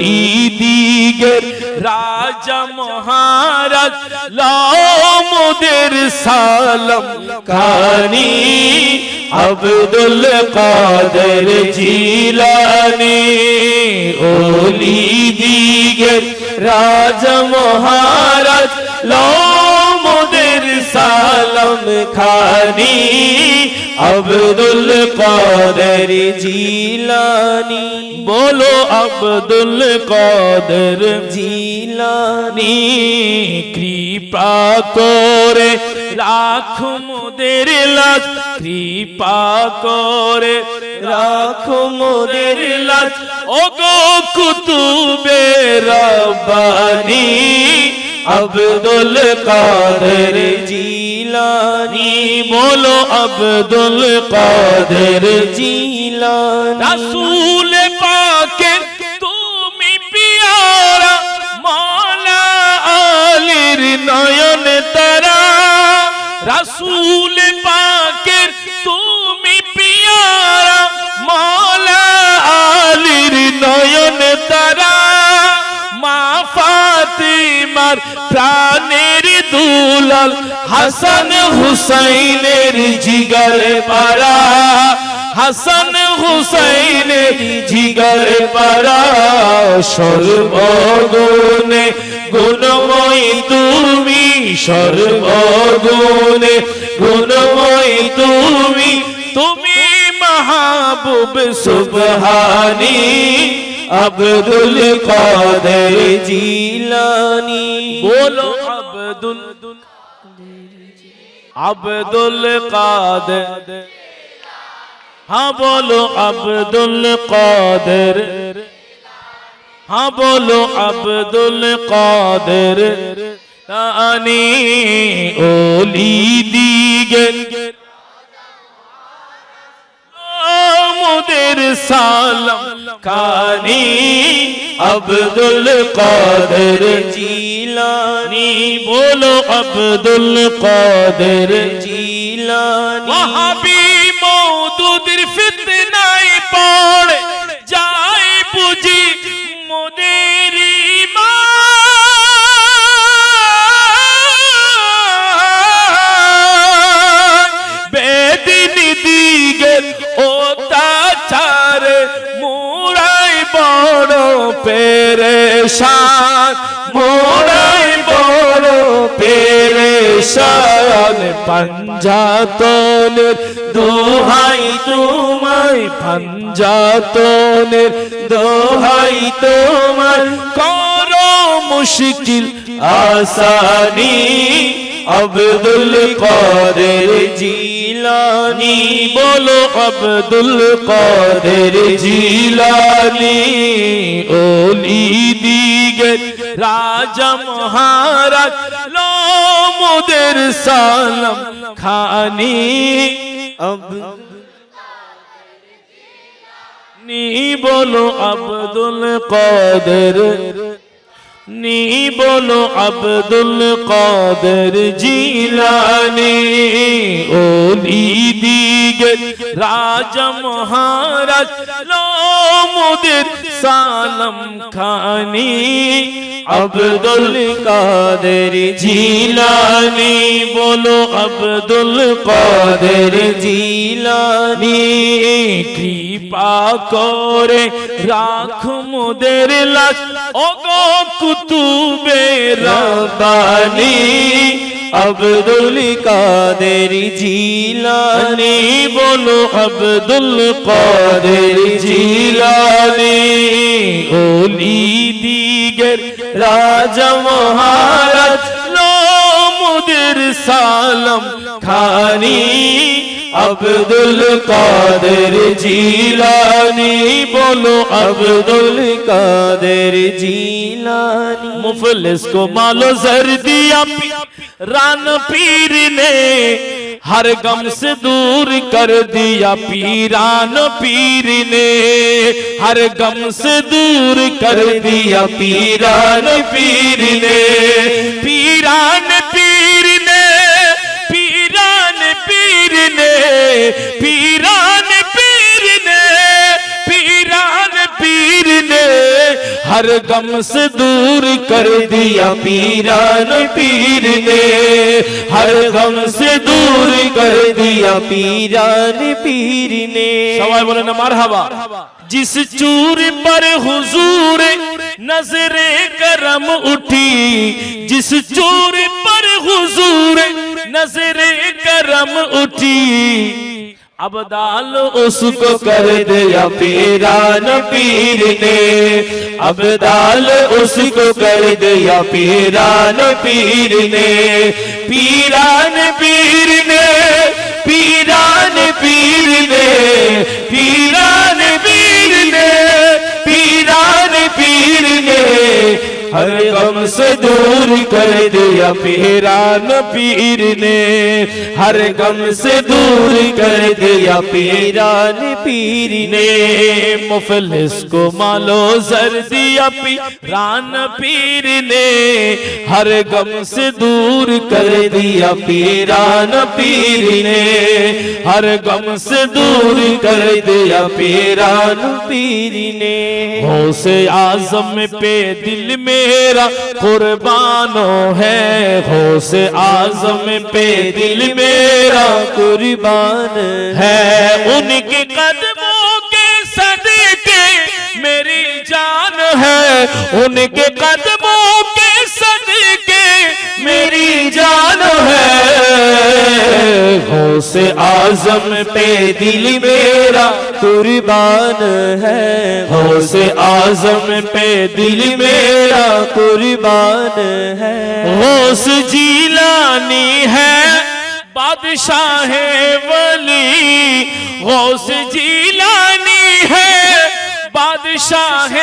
ওলি দিগের রাজা মহারাজ, লামদের সালাম কানি, আব্দুল কাদের জিলানি। ওলি দিগের রাজা মহারাজ সালাম খানি, আব্দুল কাদের জিলানি। বলো আব্দুল কাদের জিলানি, কৃপা করে রাখ মোদের লাজ কৃপা করে রাখ মোদের লাজ ও গো কুতুবে রব্বানি আব্দুল কাদের জিলানি, বলো আব্দুল কাদের জিলানি। রাসূল পাকে তুমি পিয়ারা, মালা আলীর নয়ন তারা। রাসূল ফাতিমার প্রাণের দুলাল হাসান হুসাইনের জিগর পারা হাসান হুসাইনের জিগর পারা সর্বগুণে গুণময় তুমি, সর্বগুণে গুণময় তুমি তুমি মাহবুব সুবহানী। আব্দুল কাদের জিলানি। বলো আব্দুল। আব্দুল কাদের। হ্যাঁ বলো আব্দুল কাদের। হ্যাঁ বলো আব্দুল কাদের। তানি ওলি দিগের মোদের সালাম। খানি আব্দুল কাদের জিলানি বলো আব্দুল কাদের জিলানি ওয়াহাবি ফিতনায় পেরেশান পাঞ্জাতনের দোহাই তোমায় পাঞ্জাতনের দোহাই তোমার করো মুশকিল আসানি, আব্দুল কাদের জিলানি, বলো আব্দুল কাদের জিলানি ওলি দিগের রাজা মহারাজ লোমদের সালাম খানি। নি বলো আব্দুল কাদের। নি বলো আব্দুল কাদের জিলানি ওলি দিগে রাজা মহারাজ লোমদের সালাম খানি, আব্দুল কাদের জিলানি, বলো আব্দুল কাদের জিলানি, কৃপা করে রাখ মোদের লাশ। ও গো কুতুবে রব্বানি আব্দুল কাদের জিলানি, বলো আব্দুল কাদের জিলানি ওলি দিগের রাজা মহারাজ লোমদের সালাম, খানি আব্দুল عبدالقادر جیلانی، بولو عبدالقادر جیلانی۔ مفلس کو مالو زر دیا، ران پیر نے ہر غم سے دور کر دیا۔ پیران پیر نے ہر گم سے دور کر دیا۔ پیران پیر نے، پیران پیر پیران پیر نے، پیران پیر نے ہر غم سے دور کر دیا۔ پیران پیر نے ہر غم سے دور کر دیا۔ پیران پیر نے سوائے بولے نا، مرحبا۔ جس چور پر حضور نظر کرم اٹھی، جس چور پر حضور नजरे करम उठी अबदाल उसको कर दिया पीरान पीर ने अबदाल उसको कर दिया पीरान पीर ने पीरान पीर ने पीरान पीर ने पीरान पीर ने पीरान पीर ने हर गम से दूर پر کر دیا، پیران پیر نے۔ ہر غم سے دور کر دیا، پیران پیر نے۔ مفلس کو مالو زر دیا، پیران پیر نے۔ ہر غم سے دور کر دیا، پیران نبیر نے۔ ہر غم سے دور کر دیا، پیران نبیر نے۔ ہو سے آزم پہ دل میرا قربان مانو ہے غوث آزم پہ دل میرا قربان ہے۔ ان کے قدموں کے صدقے میری جان ہے۔ ان کے قدموں کے صدقے میری جان غوث آزم پہ دل میرا قربان ہے۔ غوث آزم پہ دل میرا قربان ہے۔ غوث جیلانی ہے بادشاہ ولی۔ غوث جیلانی ہے بادشاہ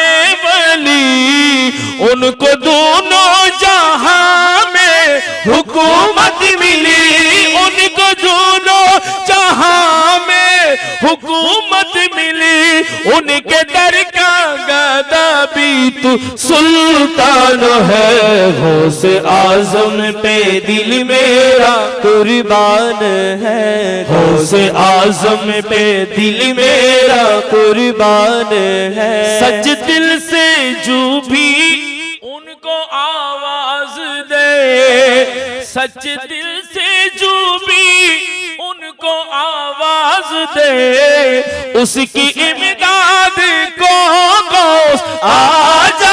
ولی۔ ان کو دونوں جہاں میں حکومت حکومت ملی ان کے در کا گدا بھی تو سلطان ہے۔ غوث آزم پہ دل میرا قربان ہے۔ غوث آزم پہ دل میرا قربان ہے۔ سچ دل سے جو بھی ان کو آواز دے۔ سچ دل سے جو بھی کو آواز دے اس کی امداد کو آج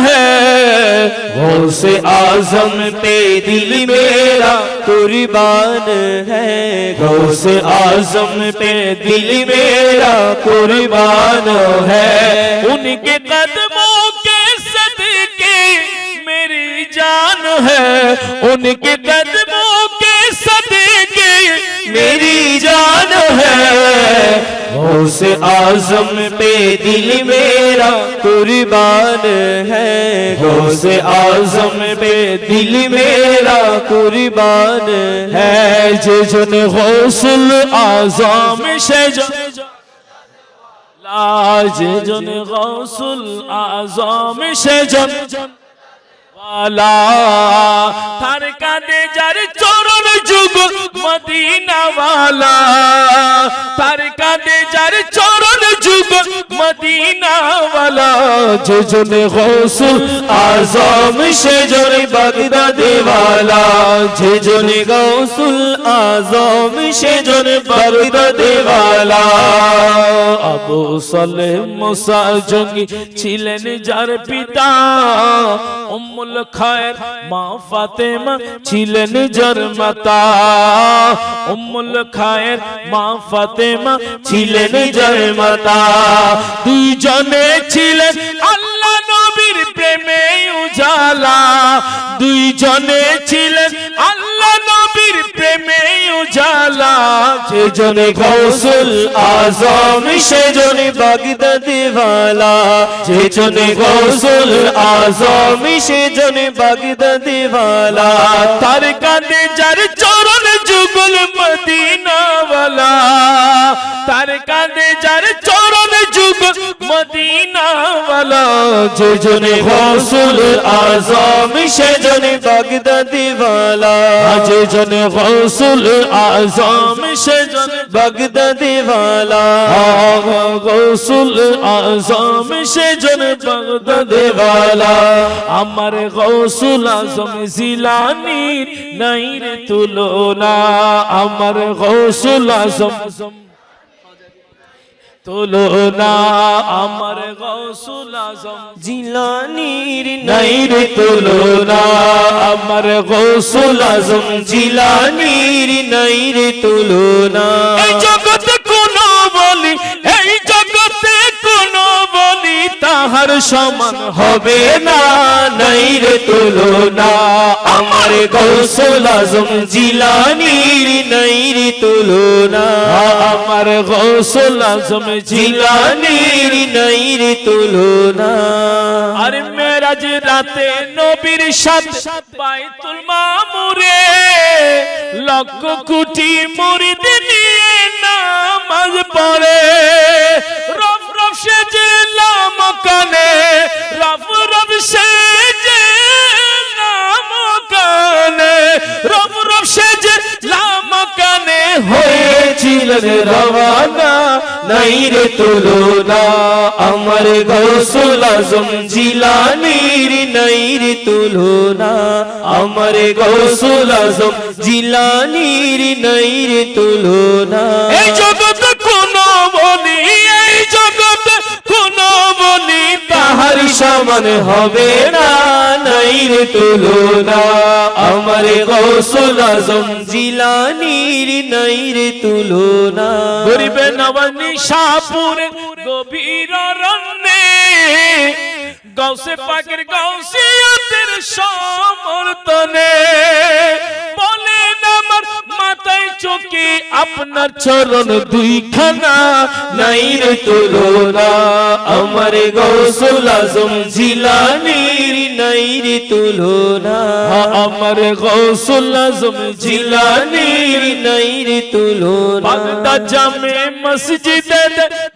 ہے۔ غوث آزم پہ دل میرا قربان ہے۔ غوث آزم پہ دل میرا قربان ہے۔ ان کے قدموں کے صدقے میری جان ہے۔ ان کے قدموں میری جان ہے غوث آزم پہ دل میرا قربان ہے غوث آزم پہ دل میرا قربان ہے جن غوثل آزام شجن لاج جن غوثل آزام شجن আলা। তার কাঁধে যার চরণ যুগ মদিনাওয়ালা। তার কাঁধে যার চরণ যুগ মদিনা ওয়ালা যে জনে গৌসুল আজম সে জনে বাগদাদে ওয়ালা। যে গৌসুল আজম সে জনে বাগদাদে ওয়ালা। আবু সালেহ মুসা জঙ্গি ছিলেন যার পিতা। উম্মুল খায়ের মা ফাতেমা ছিলেন যার মাতা। উম্মুল খায়ের মা ফাতেমা ছিলেন যার মাতা। দুইজনে ছিলেন আল্লাহ নবীর প্রেমে উজালা। দুইজনে ছিলেন। আল্লাহ নবীর প্রেমে উজালা। যে জনে গৌসুল আজম সে জনে বাগদাদে ওয়ালা যে গৌসুল আজম সে জনে ওয়ালা তার কাঁধে যার চরণ যুগল মদিনা ওয়ালা তার কাঁধে যার মদিনাওয়ালা যে জনে গৌসুল আজম সেজনে বাগদাদিওয়ালা যে জনে গৌসুল আজম সে জনে বাগদাদিওয়ালা গৌসুল আজম সে জনে বাগদাদেওয়ালা আমার গৌসুল আজম জিলানির নাই রে তুলনা। আমার গৌসুল আজম তুলনা আমার গৌসুল আজম। জিলানির নাই রে তুলনা আমার গৌসুল আজম। জিলানির নাই রে তুলনা এই জগতে কোন বলি তাহার সমান হবে না, নাই রে তুলনা। আমার গৌসল আজম জিলানির নাই রে তুলনা। আমার গৌসল আজম জিলানি জিলানির নাই রে তুলনা। আর মেরাজ রাতে নবীর সাথে বাইতুল মামুরে, লক্ষ কোটি মুরিদ নিয়ে নামাজ পড়ে। যে লামকানে রব রব সে যে লামকানে রব রব সে যে লামকানে হয়েছিলেন রওয়ানা, নাই রে তুলনা, আমার গৌসল আজম জিলানির নাই রে তুলনা, আমার গৌসল আজম জিলানির নাই রে তুলনা। এই জগৎ তাহার সমান হবে না, নাই রে তুলনা। আমার গৌসল আজম জিলানির নাই রে তুলনা। গরিবে নবানি শাহপুরে গভীর রন্নে গৌসে পাকের গৌসিয়তের সমর্থনে বলেন আমার মাথায় চোখে আপনার চরণ দুইখানা। নাই রে তুলনা, আমার গৌসল আজম জিলানির নাই রে তুলনা। আমার গৌসুল আজম জিলানির নাই রে তুলনা। বাগদা জামে মসজিদে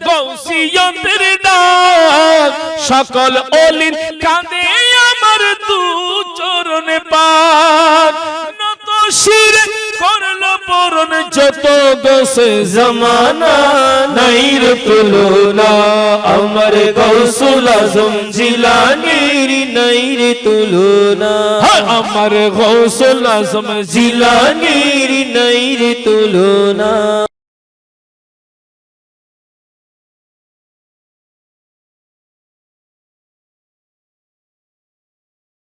গৌসিয়তের ডাক সকল অলিন কাঁদে আমার দু চরণে পাক। নত শির করল পরন যত গোসে জমানা নাই রে তুলনা আমার গৌসল আজম জিলানির নাই রে তুলনা আমার গৌসুল আজম জিলানির নাই রে তুলনা।